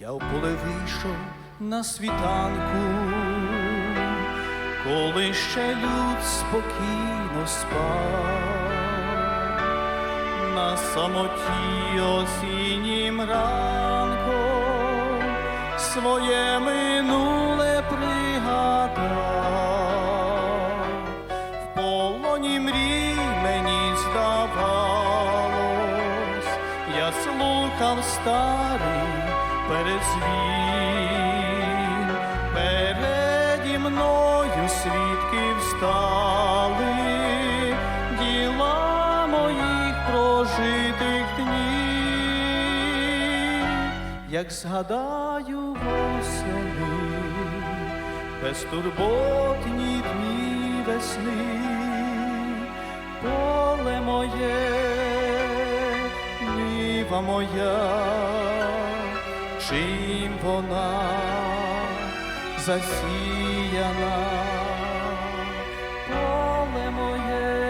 Я в поле вийшов на світанку, коли ще люд спокійно спав, на самоті осіннім ранком своє минуле пригадав, в полоні мрій мені здавалось, я слухав старий перезвін, переді мною діла моїх прожитих днів, як згадаю восени, безтурботні дні весни, поле моє, ніва моя, чим вона засіяна, поле моє,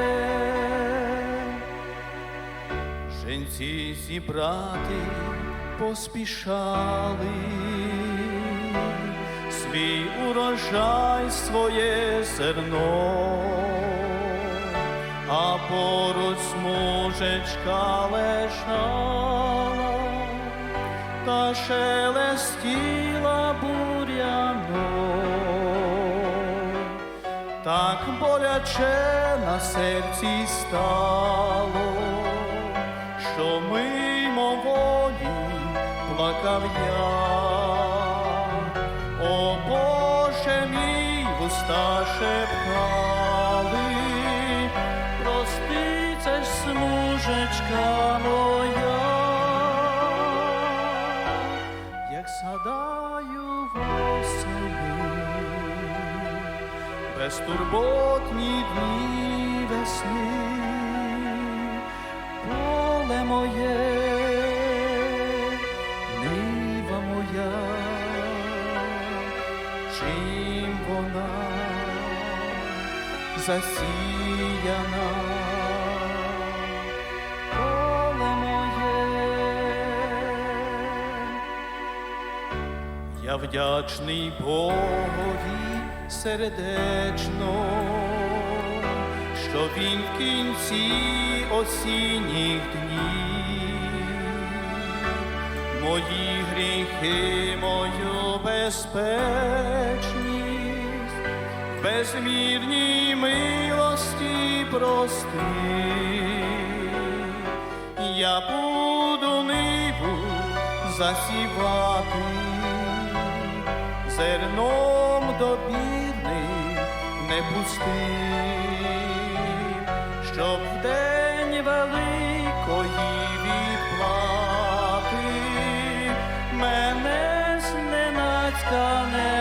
Женці зібрати поспішали, свій урожай, своє зерно, а поруч смужечка лежала, шелестіла буряно так боляче на серці стало, що мимоволі плакав я. О Боже мій, вуста шептали, прости, це ж смужечка згадаю восени, безтурботні дні весни, поле моє, нива моя, чим вона засіяна. Я вдячний Богові сердечно, що він в кінці осінніх днів мої гріхи, мою безпечність, безмірній милості прости. Я буду ниву засівати зерном добірним не пусти, щоб в день великої відплати мене зненацька не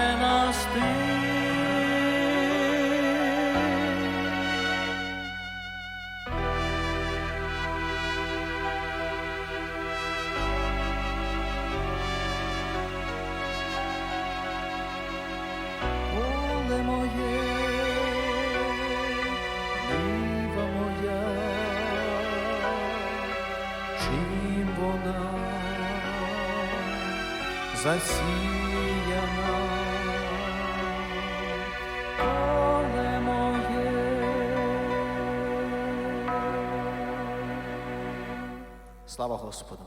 засіяна, поле. Слава Господу!